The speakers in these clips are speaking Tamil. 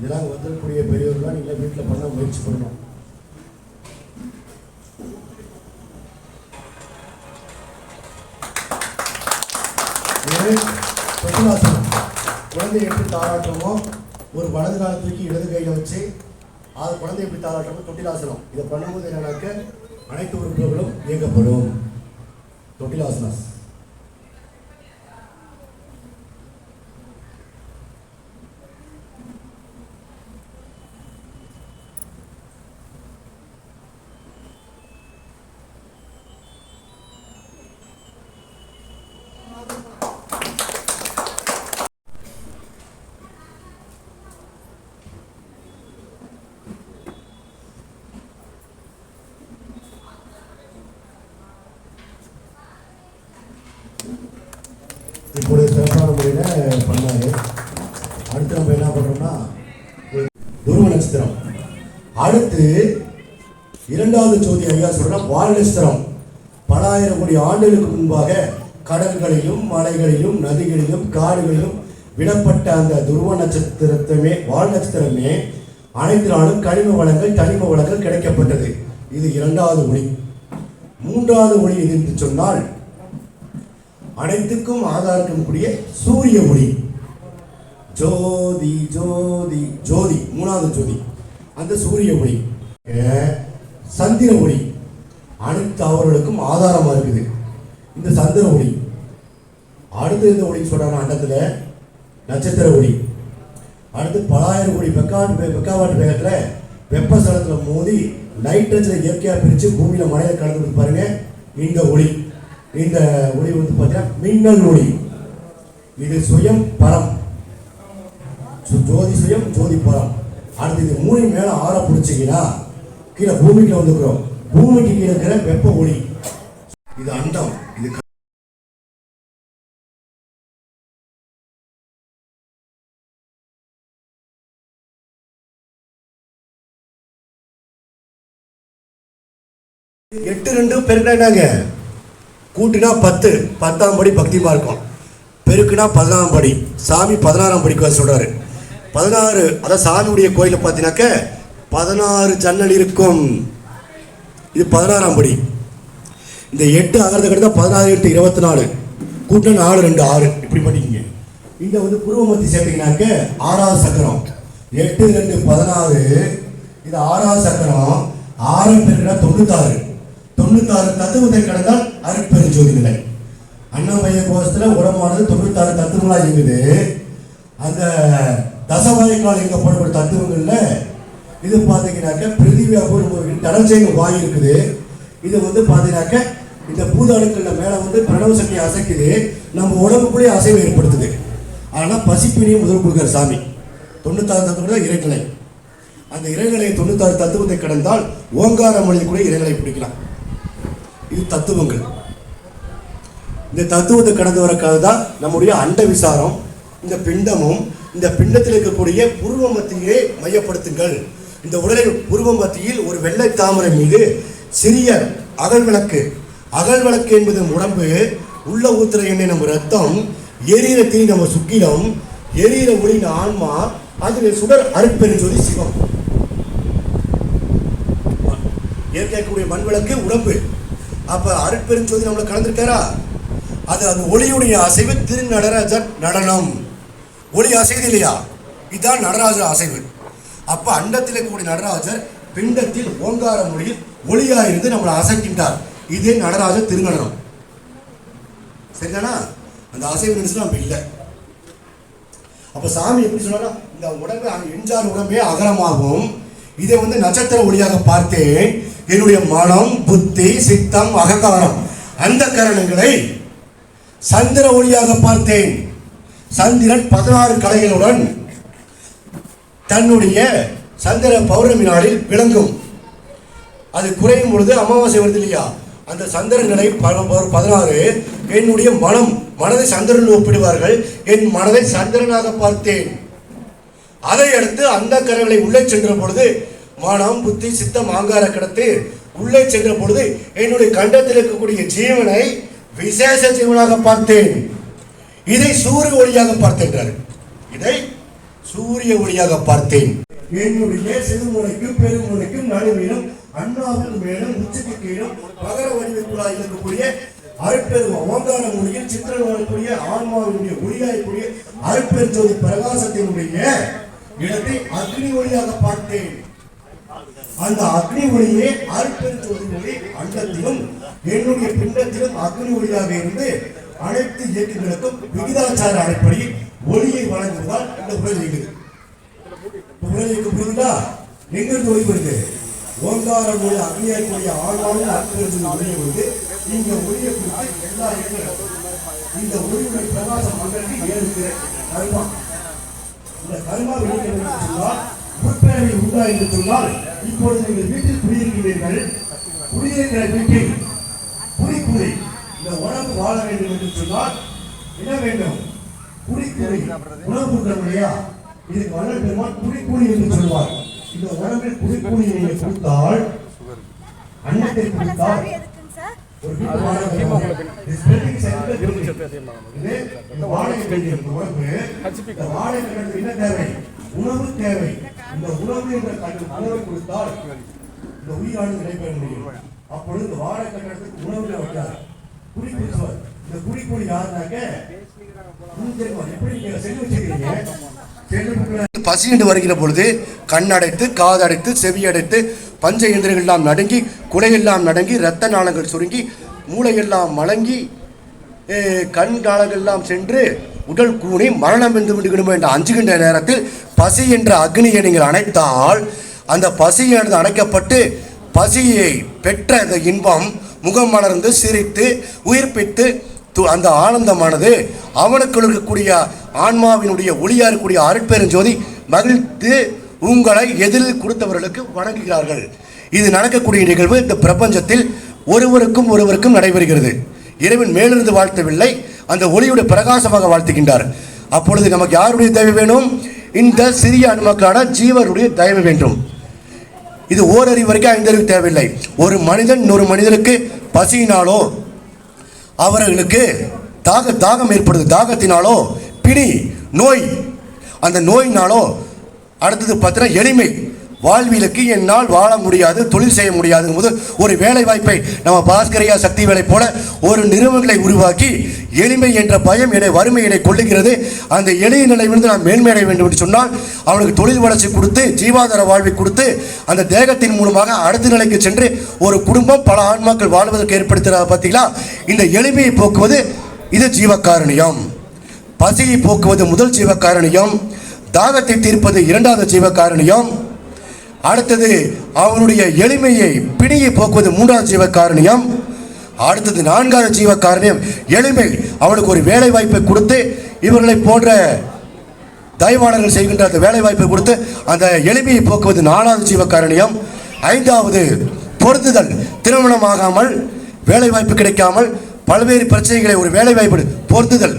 இதெல்லாம் வந்துடக்கூடிய வந்திருக்கக்கூடிய பெரியவர்களாம் நீங்கள் வீட்டில் பண்ண முயற்சி பண்ணணும். தொட்டிலாசனம் குழந்தை எப்படி தாராட்டமோ ஒரு வலது காலத்துக்கு தூக்கி இடது கையில் வச்சு அது குழந்தை எப்படி தாராட்டமோ தொட்டிலாசனம். இதை பண்ணும்போது என்னன்னாக்க அனைத்து உறுப்புகளும் இயக்கப்படும் தொட்டிலாசனம். ஒரு சிறப்பான முறையில் பண்ணாரு. அடுத்து நம்ம என்ன பண்ணுறோம்னா துருவ நட்சத்திரம் அடுத்து இரண்டாவது ஜோதி ஐயா சொல்கிறோம் வால் நட்சத்திரம் பல ஆயிரம் கோடி ஆண்டுகளுக்கு முன்பாக கடல்களிலும் மலைகளிலும் நதிகளிலும் காடுகளிலும் விடப்பட்ட அந்த துருவ நட்சத்திரத்தமே வால் நட்சத்திரமே அனைத்து நாளும் கனிம வளங்கள் தனிம வளங்கள் கிடைக்கப்பட்டது. இது இரண்டாவது ஒளி. மூன்றாவது ஒளி எது என்று சொன்னால் அனைத்துக்கும் ஆதாரம் கூடிய சூரிய ஒளி. ஜோதி ஜோதி ஜோதி மூணாவது ஜோதி. அந்த சூரிய ஒளி. சந்திர ஒளி. அனைத்து அவர்களுக்கும் ஆதாரமா இருக்குது. இந்த சந்திர ஒளி. அடுத்து இந்த ஒளி சொல்கிறாங்க அண்டத்துல? நட்சத்திர ஒளி. அடுத்து பலாயிரம் கோடி வெக்காட்டு பெக்காவாட்டு வேகத்துல வெப்பசலத்துல மோதி நைட்ரஜனை இயற்கையா பிரிச்சு பூமியில மழையை கலந்து பாருங்க. இந்த ஒளி. இந்த ஒளி வந்து பார்த்தீங்கன்னா மின்னல் ஒளி. இது சுயம் பரம் ஜோதி சுயம் ஜோதி பரம் அடுத்து இது மூணு மேல ஆற பிடிச்சிங்கன்னா கீழே பூமிக்கு வந்துக்கிறோம். பூமிக்கு கீழே இருக்கிற வெப்ப ஒளி. இது அண்டம். இது எட்டு ரெண்டு பெருக்கினா என்னங்க? கூட்டினா பத்து பத்தாம் படி பக்திமா இருக்கும். பெருக்குனா பதினாறாம் படி. சாமி பதினாறாம் படிக்கு சொல்றாரு. பதினாறு அதான் சாமியுடைய கோயிலில் பார்த்தீங்கன்னாக்க பதினாறு ஜன்னல் இருக்கும். இது பதினாறாம் படி. இந்த எட்டு அகரத்தை கிட்ட பதினாறு எட்டு இருபத்தி நாலு கூட்டம் நாலு ரெண்டு ஆறு. இப்படி பண்ணிக்கிங்க. இங்க வந்து பூர்வமத்தி சேர்த்தீங்கன்னாக்க ஆறாவது சக்கரம். எட்டு ரெண்டு பதினாறு. இது ஆறாவது சக்கரம். ஆறு பேருக்குன்னா தொண்ணூத்தாறு. தொண்ணூத்தாறு தத்துவத்தை கடந்தால் அருட்பெரு ஜோதி கோஷத்தில் அண்ணாமய உடம்பானது தொண்ணூத்தாறு தத்துவங்களாக இருக்குது. அந்த தசவாய்க்கால் இயக்கப்படும் போடக்கூடிய தத்துவங்களில் இது பார்த்தீங்கன்னாக்க பிரிதிவி அபூர்வ தடஞ்செய்க வாயு இருக்குது. இது வந்து பார்த்தீங்கன்னாக்க இந்த பூதாணுக்கள்ல மேலே வந்து பிரணவ சக்தி அசைக்குது. நம்ம உடம்புக்குள்ளேயே அசைவு ஏற்படுத்துது. ஆனால் பசிப்பினியும் முதல் கொடுக்குற சாமி. தொண்ணூத்தாறு தத்துவம் தான் இறைநிலை. அந்த இறைநிலையை தொண்ணூத்தாறு தத்துவத்தை கடந்தால் ஓங்கார மொழியில் கூட இறைநிலை பிடிக்கலாம். இது தத்துவங்கள். இந்த தத்துவத்தை கடந்து வரக்காக தான் நம்முடைய அண்ட விசாரம் இந்த பிண்டமும் இந்த பிண்டத்தில் இருக்கக்கூடிய பூர்வ மத்தியை மையப்படுத்துங்கள். இந்த உடலின் பூர்வ மத்தியில் ஒரு வெள்ளை தாமரை மீது சிறிய அகல் விளக்கு. அகல் விளக்கு என்பது உடம்பு உள்ள ஊத்துற எண்ணெய் நம்ம ரத்தம் எரியிற தீ நம்ம சுக்கிலம் எரியிற ஒளி ஆன்மா அதில் சுடர் அருட்பெருஞ்சோதி சிவம். ஏற்கக்கூடிய மண் விளக்கு உடம்பு. அப்ப அருட்பெருஞ்சோதி நம்மள கலந்துருக்காரா? அது அந்த ஒளியுடைய அசைவு திரு நடராஜர் நடனம். ஒளி அசைவு இல்லையா? இதுதான் நடராஜர் அசைவு. அப்ப அண்டத்தில் இருக்கக்கூடிய நடராஜர் பிண்டத்தில் ஓங்கார மொழியில் ஒளியா இருந்து நம்மளை அசைக்கின்றார். இதே நடராஜர் திருநடனம். சரிதானா? அந்த அசைவு நினைச்சு நம்ம இல்லை. அப்ப சாமி எப்படி சொன்னா இந்த உடம்பு அங்க எஞ்சார் உடம்பே அகரமாகும் இதை வந்து நட்சத்திர ஒளியாக பார்த்தேன். என்னுடைய மனம் புத்தி சித்தம் அகங்காரம் அந்த கரணங்களை சந்திர ஒளியாக பார்த்தேன். சந்திரன் பதினாறு கலைகளுடன் தன்னுடைய சந்திர பௌர்ணமி நாளில் விளங்கும். அது குறையும் பொழுது அமாவாசை வருது இல்லையா? அந்த சந்திரங்களை ப- பதினாறு என்னுடைய மனம் மனதை சந்திரன் ஒப்பிடுவார்கள். என் மனதை சந்திரனாக பார்த்தேன். அதை அடுத்து அந்த கரங்களை உள்ளே சென்ற பொழுது மனம் புத்தி சித்தம் ஆங்கார கடத்து உள்ளே சென்ற பொழுது என்னுடைய கண்டத்தில் இருக்கக்கூடிய ஜீவனை விசேஷ ஜீவனாக பார்த்தேன். இதை சூரிய ஒளியாக பார்த்தேன் இதை சூரிய ஒளியாக பார்த்தேன். என்னுடைய சிறுமுனைக்கும் பெருமுறைக்கும் நடுவிலும் அண்ணாவின் மேலும் உச்சிக்கு கீழும் பகர வடிவக்குள்ளாய் இருக்கக்கூடிய அருட்பெரும் ஓங்கார மொழியில் சித்திரம் வரக்கூடிய ஆன்மாவினுடைய ஒளியாயக்கூடிய அருட்பெருஞ்சோதி பிரகாசத்தினுடைய இடத்தை அக்னி ஒளியாக பார்த்தேன். அந்த அக்னி ஒளியே அருட்பெருஞ்சோதி ஒளி அண்டத்திலும் என்னுடைய பிண்டத்திலும் அக்னி ஒளியாக இருந்து அனைத்து இயக்கங்களுக்கும் விகிதாச்சார அடிப்படையில் ஒளியை வழங்குவதால் இந்த உடல் இயங்குது உடல் இயக்கம் புரியுதா எங்கிருந்து ஒளி வருது ஓங்கார மொழி அக்னியாக்கூடிய ஆழ்வாலும் அற்புதம் ஒளியை வந்து இந்த ஒளியை குறித்து எல்லா இயக்கங்களும் இந்த ஒளியுடைய பிரகாசம் மண்டலத்தில் ஏழு கருமா இந்த கருமா வெளியே சொன்னால் உட்பேரவை உண்டா என்று சொன்னால் இப்பொழுது நீங்கள் வீட்டில் குடியிருக்கிறீர்கள். குடியிருக்கிற வீட்டில் குடிக்குடி இந்த உணவு வாழ வேண்டும் என்று சொன்னால் என்ன வேண்டும்? குடிக்குடி உணவு கொடுக்கணும் இல்லையா? இதுக்கு பெருமான் குடிக்குடி என்று சொல்வார். இந்த உணவில் குடிக்குடி நீங்கள் கொடுத்தால் அன்னத்தை கொடுத்தால் ஒரு வாடகை உணவு தேவை? உணவு தேவை. இந்த உணவு என்ற கட்டண உணவை கொடுத்தால் இந்த உயிரானது நடைபெற முடியும். அப்பொழுது இந்த வாழை கட்டணத்துக்கு உணவுல வைக்காது குடி குடிச்சவர். இந்த குடிக்குடி யாருனாக்க எப்படி நீங்க செஞ்சு வச்சிருக்கீங்க பசி என்று வருகிற பொழுது கண்ணடைத்து காதடைத்து செவியடைத்து பஞ்ச இந்திரங்கள் எல்லாம் நடுங்கி குடையெல்லாம் நடுங்கி இரத்த நாளங்கள் சுருங்கி மூளையெல்லாம் மலங்கி கண் நாளங்கள் எல்லாம் சென்று உடல் கூணி மரணம் என்று விடுகிடும் என்று அஞ்சுகின்ற நேரத்தில் பசி என்ற அக்னியை நீங்கள் அணைத்தால் அந்த பசியானது அணைக்கப்பட்டு பசியை பெற்ற அந்த இன்பம் முகம் மலர்ந்து சிரித்து உயிர்ப்பித்து து- அந்த ஆனந்தமானது அவனுக்குள் இருக்கக்கூடிய ஆன்மாவினுடைய ஒளியா இருக்கக்கூடிய அருட்பெருஞ்சோதி மகிழ்த்து உங்களை எதிரில் கொடுத்தவர்களுக்கு வணங்குகிறார்கள். இது நடக்கக்கூடிய நிகழ்வு இந்த பிரபஞ்சத்தில் ஒருவருக்கும் ஒருவருக்கும் நடைபெறுகிறது. இறைவன் மேலிருந்து வாழ்த்தவில்லை அந்த ஒளியுடைய பிரகாசமாக வாழ்த்துகின்றார். அப்பொழுது நமக்கு யாருடைய தயவு வேணும் இந்த சிறிய அனுமக்கான ஜீவருடைய தயவு வேண்டும். இது ஓரறிவு வரைக்கும் ஐந்தறிவு தேவையில்லை. ஒரு மனிதன் இன்னொரு மனிதனுக்கு பசியினாலோ அவர்களுக்கு தாக தாகம் ஏற்படுது. தாகத்தினாலோ பிணி நோய். அந்த நோயினாலோ அடுத்தது பார்த்தீங்கன்னா எளிமை. வாழ்விலுக்கு என்னால் வாழ முடியாது தொழில் செய்ய முடியாதுங்கும் போது ஒரு வேலை வாய்ப்பை நம்ம பாஸ்கரையா சக்தி வேலை போல ஒரு நிறுவனங்களை உருவாக்கி எளிமை என்ற பயம் என்னை வறுமை என்னை கொள்ளுகிறது அந்த எளிய நிலையிலிருந்து நான் மேன்மையடைய வேண்டும் என்று சொன்னால் அவனுக்கு தொழில் வளர்ச்சி கொடுத்து ஜீவாதார வாழ்வை கொடுத்து அந்த தேகத்தின் மூலமாக அடுத்த நிலைக்கு சென்று ஒரு குடும்பம் பல ஆன்மாக்கள் வாழ்வதற்கு ஏற்படுத்துகிறத பார்த்தீங்களா? இந்த எளிமையை போக்குவது இது ஜீவக்காரணியம். பசியை போக்குவது முதல் ஜீவக்காரணியம். தாகத்தை தீர்ப்பது இரண்டாவது ஜீவகாரணியம் அடுத்தது அவனுடைய எளிமையை பிணியை போக்குவது மூன்றாவது ஜீவகாரணியம் அடுத்தது நான்காவது ஜீவகாரணியம் எளிமை அவனுக்கு ஒரு வேலை வாய்ப்பை கொடுத்து இவர்களை போன்ற தயவாளர்கள் செய்கின்ற அந்த வேலை வாய்ப்பை கொடுத்து அந்த எளிமையை போக்குவது நாலாவது ஜீவகாரணியம் ஐந்தாவது பொருத்துதல் திருமணமாகாமல் வேலை வாய்ப்பு கிடைக்காமல் பல்வேறு பிரச்சனைகளை ஒரு வேலை வாய்ப்பு பொருத்துதல்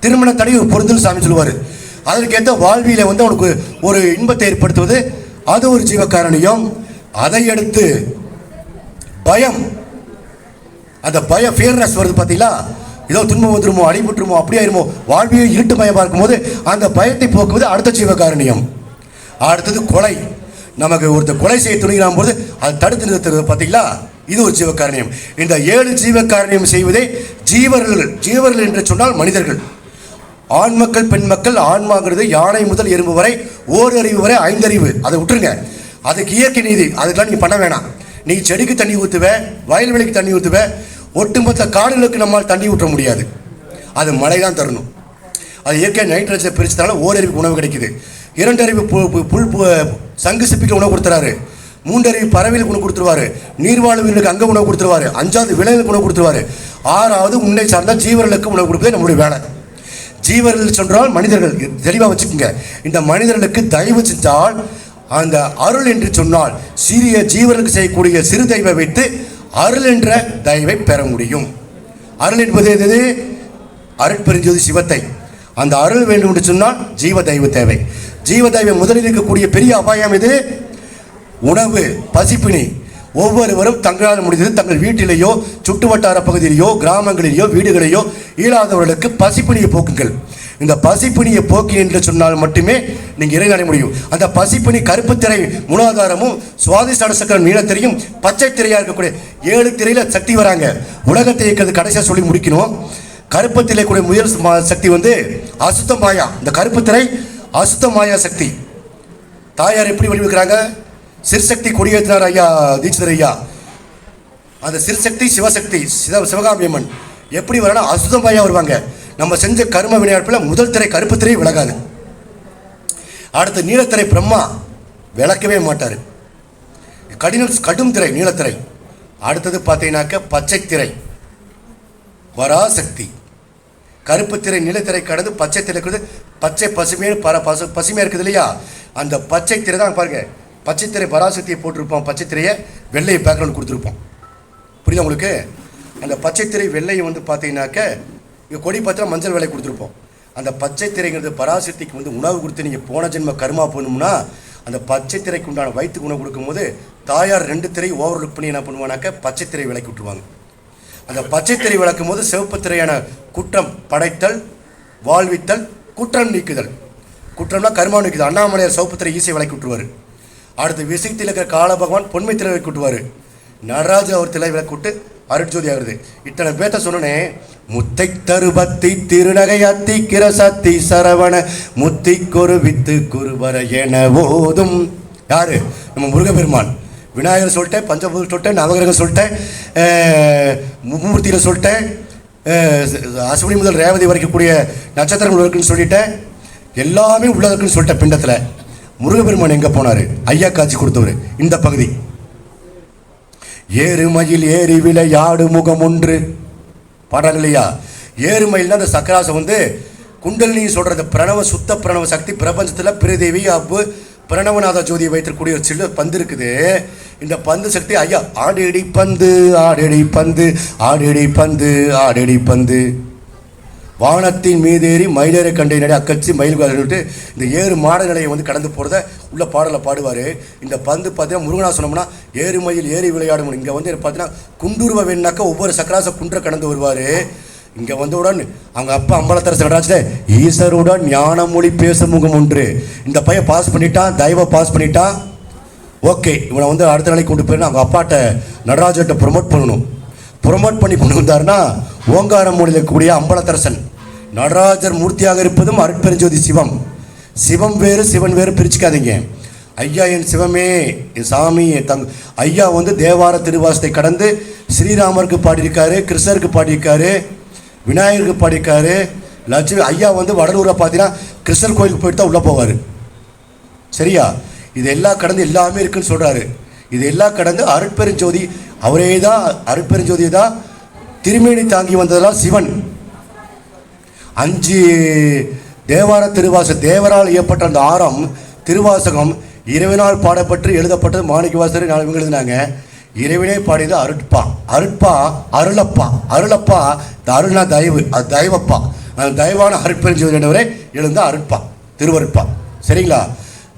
திருமண தடை ஒரு பொருத்தல் சாமி சொல்லுவார். அதற்கேற்ற வாழ்வியில் வந்து அவனுக்கு ஒரு இன்பத்தை ஏற்படுத்துவது அது ஒரு ஜீவகாரணியம் அதை அடுத்து பயம். அந்த பய ஃபியர்னஸ் வருது பார்த்தீங்களா? ஏதோ துன்பம் வந்துருமோ அடிபட்டுருமோ அப்படி ஆயிருமோ வாழ்வியை இருட்டு பயம் இருக்கும்போது அந்த பயத்தை போக்குவது அடுத்த ஜீவகாரணியம் அடுத்தது கொலை. நமக்கு ஒருத்தர் கொலை செய்ய துணிகிறான் போது அதை தடுத்து நிறுத்துறது பார்த்தீங்களா? இது ஒரு ஜீவகாரணியம் இந்த ஏழு ஜீவகாரணியம் செய்வதே ஜீவர்கள் ஜீவர்கள் என்று சொன்னால் மனிதர்கள். ஆண் மக்கள் பெண் மக்கள் ஆன்மாங்கிறது யானை முதல் எறும்பு வரை ஓர் அறிவு வரை ஐந்தறிவு அதை விட்டுருங்க. அதுக்கு இயற்கை நீதி. அதுக்கெல்லாம் நீ பண்ண வேணாம். நீ செடிக்கு தண்ணி ஊற்றுவ வயல்வெளிக்கு தண்ணி ஊற்றுவ ஒட்டுமொத்த காடுகளுக்கு நம்மால் தண்ணி ஊற்ற முடியாது. அது மழை தான் தரணும். அது இயற்கை நைட்ரஜனை பிரிச்சதால ஓரறிவுக்கு உணவு கிடைக்குது. இரண்டறிவு பு- பு- புல் பு- சங்கு சிப்பிக்கு உணவு கொடுத்துறாரு. மூன்றறிவு பறவைகளுக்கு உணவு கொடுத்துருவாரு. நீர்வாழ் உயிர்களுக்கு அங்கே உணவு கொடுத்துருவாரு. அஞ்சாவது விலங்குகளுக்கு உணவு கொடுத்துருவாரு. ஆறாவது உன்னை சார்ந்த ஜீவர்களுக்கு உணவு கொடுப்பதே நம்முடைய வேலை. ஜீவர்கள் சொன்னால் மனிதர்கள் தெளிவாக வச்சுக்கோங்க. இந்த மனிதர்களுக்கு தயவு செஞ்சால் அந்த அருள் என்று சொன்னால் சிறிய ஜீவர்களுக்கு செய்யக்கூடிய சிறு தெய்வை வைத்து அருள் என்ற தயவை பெற முடியும். அருள் என்பது எது அருட்பெருஞ்சோதி சிவத்தை. அந்த அருள் வேண்டும் என்று சொன்னால் ஜீவ தெய்வ தேவை. ஜீவ தெய்வம் முதலில் இருக்கக்கூடிய பெரிய அபாயம் இது உணவு பசிப்பினி. ஒவ்வொருவரும் தங்களால் முடிந்தது தங்கள் வீட்டிலேயோ சுற்றுவட்டார பகுதியிலேயோ கிராமங்களிலேயோ வீடுகளையோ இயலாதவர்களுக்கு பசிப்பினியை போக்குங்கள். இந்த பசிப்பினியை போக்கி என்று சொன்னால் மட்டுமே நீங்கள் இறை அடைய முடியும். அந்த பசிப்பினி கருப்பு திரை மூலாதாரமும் சுவாதிஷ்டான சக்கரம் நீளத்திரையும் பச்சை திரையாக இருக்கக்கூடிய ஏழு திரையில் சக்தி வராங்க. உலகத்தை இயக்கிறது கடைசியாக சொல்லி முடிக்கணும். கருப்பு திரை கூடிய முதல் சக்தி வந்து அசுத்த மாயா. இந்த கருப்பு திரை அசுத்த மாயா சக்தி. தாயார் எப்படி வடிவெடுக்கிறாங்க சிற்சக்தி கொடியேற்றினார் ஐயா தீட்சிதர் ஐயா. அந்த சிற்சக்தி சிவசக்தி சிவ சிவகாமியம்மன் எப்படி வரனா அசுதமாயா வருவாங்க. நம்ம செஞ்ச கர்ம வினையாட்பில் முதல் திரை கருப்பு திரை விலகாது. அடுத்து நீலத்திரை பிரம்மா விளக்கவே மாட்டார். கடினம் கடும் திரை நீலத்திரை. அடுத்தது பார்த்தீங்கன்னாக்க பச்சை திரை. வராசக்தி கருப்பு திரை நிலத்திரை கடந்து பச்சை திரை பச்சை பசுமையான பர பசு பசுமையாக இருக்குது இல்லையா? அந்த பச்சை திரை தான் பாருங்கள் பச்சைத்திரை பராசக்தியை போட்டிருப்போம். பச்சை திரையை வெள்ளை பேக்ரவுண்ட் கொடுத்துருப்போம். புரியுதா உங்களுக்கு? அந்த பச்சைத்திரை வெள்ளையை வந்து பார்த்தீங்கன்னாக்க இங்கே கொடி பார்த்தா மஞ்சள் வெள்ளை கொடுத்துருப்போம். அந்த பச்சை திரைங்கிறது பராசக்திக்கு வந்து உணவு கொடுத்து நீங்கள் போன ஜென்ம கருமா போகணும்னா அந்த பச்சைத்திரைக்கு உண்டான வயிற்றுக்கு உணவு கொடுக்கும்போது தாயார் ரெண்டு திரை ஓவர் லுக் பண்ணி என்ன பண்ணுவானாக்க பச்சைத்திரை விளக்கி விலைக்கு விட்டுருவாங்க. அந்த பச்சைத்திரை விளக்கும் போது சிவப்பு திரையான குற்றம் படைத்தல் வாழ்வித்தல் குற்றம் நீக்குதல். குற்றம்னா கருமா நீக்குதல். அண்ணாமலையார் சிவப்பு திரை ஈஸியை விளக்கி விட்டுருவார். அடுத்து விசைத்தில் இருக்கிற கால பகவான் பொன்மை திரை கூட்டுவார். நடராஜ அவர் திரை கூட்டு அருட்ஜோதி ஆகுது இத்தனை பேத்த சொன்னனே முத்தை தருபத்தி திருநகை அத்தி கிரசத்தி சரவண முத்தி கொரு வித்து குருவர என ஓதும். யாரு? நம்ம முருகப்பெருமான். விநாயகர் சொல்லிட்டேன் பஞ்சபூதம் சொல்லிட்டேன் நவகிரகம் சொல்லிட்டேன் மும்மூர்த்தியில் சொல்லிட்டேன் அஹ், முதல் ரேவதி வரைக்கும் கூடிய நட்சத்திரங்கள் இருக்குன்னு சொல்லிட்டேன். எல்லாமே உள்ளதற்குன்னு இருக்குன்னு சொல்லிட்டேன் பிண்டத்தில். முருகபெருமான் எங்கே போனார்? ஐயா காட்சி கொடுத்தவர். இந்த பகுதி. ஏறுமயில் ஏறி விளையாடு முகம் ஒன்று. பாடுறாங்க இல்லையா ஏறுமயில்னா அந்த சக்கராசம் வந்து குண்டலினி சொல்கிறது பிரணவ சுத்த பிரணவ சக்தி பிரபஞ்சத்தில் பிரதேவி அப்பு பிரணவநாத ஜோதியை வைத்திருக்கக்கூடிய ஒரு சின்ன பந்து இருக்குது. இந்த பந்து சக்தி ஐயா ஆடேடி பந்து ஆடேடி பந்து ஆடேடி பந்து ஆடேடி பந்து. வானத்தின் மீதேறி மயிலேற கண்டை நடை அக்கச்சி மயில் சொல்லிட்டு இந்த ஏறு மாட நிலையை வந்து கடந்து போகிறத உள்ள பாடலை பாடுவார். இந்த பந்து பார்த்தீங்கன்னா முருகனா சொன்னோம்னா ஏறு மயில் ஏறி விளையாடும் இங்கே வந்து பார்த்தீங்கன்னா குண்டுருவ வேணாக்கா ஒவ்வொரு சக்கராச குன்றை கடந்து வருவார். இங்கே வந்தவுடன் அவங்க அப்பா அம்பலத்தரசு நடராஜில் ஈஸ்வருடன் ஞான மொழி பேசும் முகம் ஒன்று. இந்த பையன் பாஸ் பண்ணிட்டான் தயவை பாஸ் பண்ணிட்டான். ஓகே இவனை வந்து அடுத்த நாளைக்கு கொண்டு போயிருந்தேன் அவங்க அப்பாட்ட நடராஜர்கிட்ட ப்ரொமோட் பண்ணணும். ப்ரொமோட் பண்ணி கொண்டு வந்தாருன்னா ஓங்காரம் மொழியில் இருக்கக்கூடிய அம்பலத்தரசன். நடராஜர் மூர்த்தியாக இருப்பதும் அருட்பெருஞ்சோதி சிவம். சிவம் வேறு சிவன் வேறு பிரிச்சுக்காதீங்க. ஐயா என் சிவமே என் சாமி என் தங் ஐயா வந்து தேவார திருவாசத்தை கடந்து ஸ்ரீராமருக்கு பாடியிருக்காரு கிருஷ்ணருக்கு பாடியிருக்காரு விநாயகருக்கு பாடியிருக்காரு லட்சுமி ஐயா வந்து வடலூரை பார்த்தீங்கன்னா கிருஷ்ணர் கோயிலுக்கு போயிட்டு தான் உள்ளே போவார். சரியா? இது எல்லாம் கடந்து எல்லாமே இருக்குன்னு சொல்கிறாரு இது எல்லாம் கடந்து அருட்பெருஞ்சோதி அவரே தான் அருட்பெருஞ்சோதி தான் திருமேனி தாங்கி வந்ததெல்லாம் சிவன். அஞ்சு தேவார திருவாச தேவரால் ஏற்பட்ட அந்த ஆரம் திருவாசகம் இறைவனால் பாடப்பட்டு எழுதப்பட்டது மாணிக்கவாசர் நாலு இவங்க எழுதினாங்க. இறைவனே பாடியது அருட்பா அருட்பா அருளப்பா அருளப்பா இந்த அருள்னா தயவு அது தயவப்பா. தயவான அருட்பெருஞ்சோதி என்றவரே எழுந்த அருட்பா திருவருட்பா. சரிங்களா?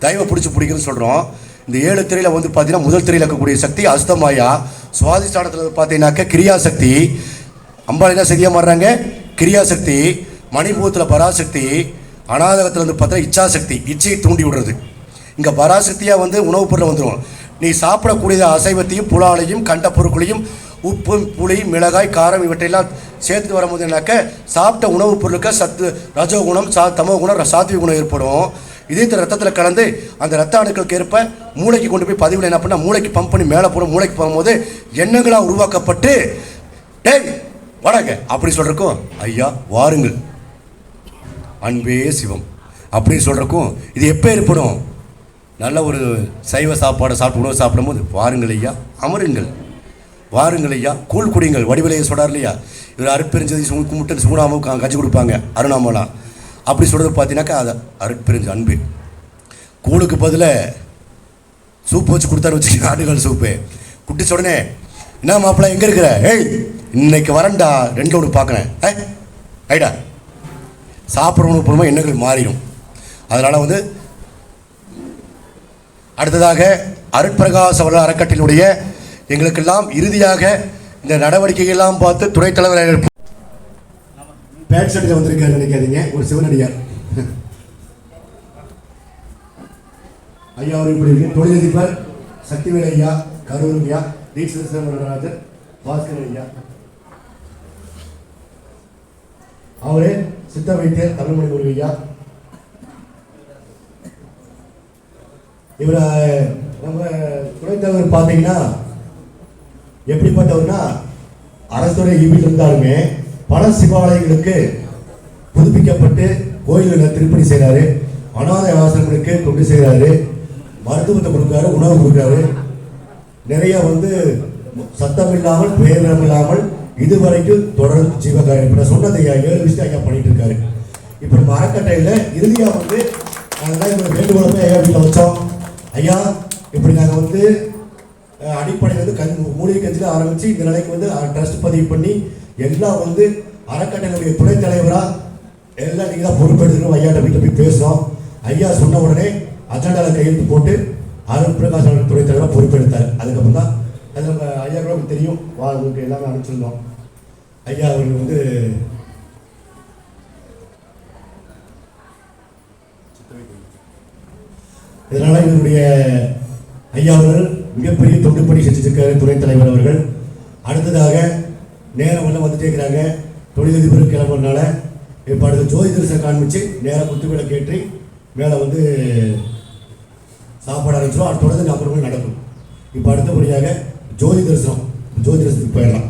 தயவை பிடிச்சி பிடிக்குன்னு சொல்கிறோம் இந்த ஏழு திரையில் வந்து பார்த்தீங்கன்னா முதல் திரையில் இருக்கக்கூடிய சக்தி அஸ்தமாயா. சுவாதிஷ்டானத்தில் பார்த்தீங்கன்னாக்க கிரியாசக்தி. அம்பாள் என்ன சக்தியாக மாறுறாங்க? கிரியாசக்தி மணிபூத்தில் பராசக்தி அநாதகத்தில் வந்து பார்த்தா இச்சாசக்தி இச்சையை தூண்டி விடுறது. இங்கே பராசக்தியாக வந்து உணவுப் பொருள் வந்துடும் நீ சாப்பிடக்கூடிய அசைவத்தையும் புலாலையும் கண்ட பொருட்களையும் உப்பு புளி மிளகாய் காரம் இவற்றையெல்லாம் சேர்த்து வரும்போது என்னாக்க சாப்பிட்ட உணவுப் பொருளுக்கு சத்து ரஜகுணம் சா தமோ குணம் சாத்விக குணம் ஏற்படும். இதே ரத்தத்தில் கலந்து அந்த ரத்த அணுக்களுக்கு ஏற்ப மூளைக்கு கொண்டு போய் பதிவில் என்ன பண்ணால் மூளைக்கு பம்ப் பண்ணி மேலே போடும் மூளைக்கு போகும்போது எண்ணங்களாக உருவாக்கப்பட்டு டேய் வடங்க. அப்படி சொல்கிறக்கும் ஐயா வாருங்கள். அன்பே சிவம். அப்படின்னு சொல்கிறக்கும் இது எப்போ ஏற்படும்? நல்ல ஒரு சைவ சாப்பாடை சாப்பிட்டு உணவு சாப்பிடும்போது வாருங்கள் ஐயா அமருங்கள். வாருங்கள் ஐயா கூழ் குடிங்கள் வடிவிலையை சொல்கிறார் இல்லையா? இவர் அருட்பெருஞ்சதி கும்பிட்டு சூடாமல் கஞ்சி கொடுப்பாங்க அருணாமலாம் அப்படி சொல்கிறது பார்த்தீங்கன்னாக்கா அது அருட்பெருஞ்ச அன்பு. கூழுக்கு பதில் சூப் வச்சு கொடுத்தாரு வச்சு ஆடுகள் சூப்பு. குட்டி உடனே என்ன மாப்பிள்ள எங்கே இருக்கிற? ஏய் இன்னைக்கு வரண்டா ரெண்டு ஒன்று பார்க்குறேன் ஏ ஐடா சாப்பிட்றவனுக்கு போகணுமா எண்ணங்கள் மாறிடும். அதனால் வந்து அடுத்ததாக அருட்பிரகாச வள அறக்கட்டினுடைய எங்களுக்கெல்லாம் இறுதியாக இந்த நடவடிக்கைகள்லாம் பார்த்து துணைத் தலைவர் பேட் ஷர்ட்டில் வந்திருக்காரு நினைக்காதீங்க. ஒரு சிவனடியார் ஐயா அவர் இப்படி தொழிலதிபர் சக்திவேல் ஐயா கரூர் ஐயா தீட்சித நடராஜர் பாஸ்கர் ஐயா. அவரே சித்த வைத்தியர் தமிழ்மொழி குரு ஐயா. இவரை நம்ம துணைத் தலைவர் பார்த்தீங்கன்னா எப்படிப்பட்டவர்னா அரசுடைய ஈபில் இருந்தாலுமே பல சிவாலயங்களுக்கு புதுப்பிக்கப்பட்டு கோயில்களை திருப்பணி செய்கிறாரு. அனாதை ஆசிரமங்களுக்கு தொண்டு செய்கிறாரு. மருத்துவத்தை கொடுக்குறாரு உணவு கொடுக்குறாரு. நிறைய வந்து சத்தம் இல்லாமல் பேரம் இல்லாமல் இதுவரைக்கும் தொடர்ந்து ஜீவகாரியம் இப்போ நான் சொன்னது ஐயா ஏழு விஷயம் ஐயா பண்ணிட்டு இருக்காரு. இப்போ நம்ம அறக்கட்டையில் இறுதியாக வந்து நாங்கள் தான் இந்த வேண்டுகோளை போய் ஐயா வீட்டில் வச்சோம். ஐயா இப்படி நாங்கள் வந்து அடிப்படையில் வந்து கண் மூலிகை கட்சியில் ஆரம்பித்து இந்த நிலைக்கு வந்து ட்ரஸ்ட் பதிவு பண்ணி எல்லாம் வந்து அறக்கட்டளையுடைய துணைத் தலைவராக எல்லாம் நீங்கள் தான் பொறுப்பெடுத்துக்கணும். ஐயாட்ட வீட்டில் போய் பேசுகிறோம் ஐயா சொன்ன உடனே அஜெண்டாவில் கையெழுத்து போட்டு அருண் பிரகாஷ் அவர்கள் துணைத் தலைவராக பொறுப்பெடுத்தார். அதுக்கப்புறம் தான் அது நம்ம ஐயா கூட தெரியும். வாழ்வுக்கு எல்லாமே அனுப்பிச்சிருந்தோம். ஐயா அவர்கள் வந்து இதனால் இவருடைய ஐயா அவர்கள் மிகப்பெரிய தொண்டுப்பணி பணி செஞ்சிருக்காரு துணைத் தலைவர் அவர்கள். அடுத்ததாக நேரம் எல்லாம் வந்துட்டே இருக்கிறாங்க. தொழிலதிபர் கிளம்புறதுனால இப்போ அடுத்து ஜோதி தரிசனம் காண்பிச்சு நேராக குத்துவிளக்கு கேட்டு மேலே வந்து சாப்பாடு ஆரம்பிச்சிடும் அது தொடர்ந்து அப்புறமே நடக்கும். இப்போ அடுத்தபடியாக ஜோதி தரிசனம். ஜோதி தரிசனத்துக்கு போயிடலாம்.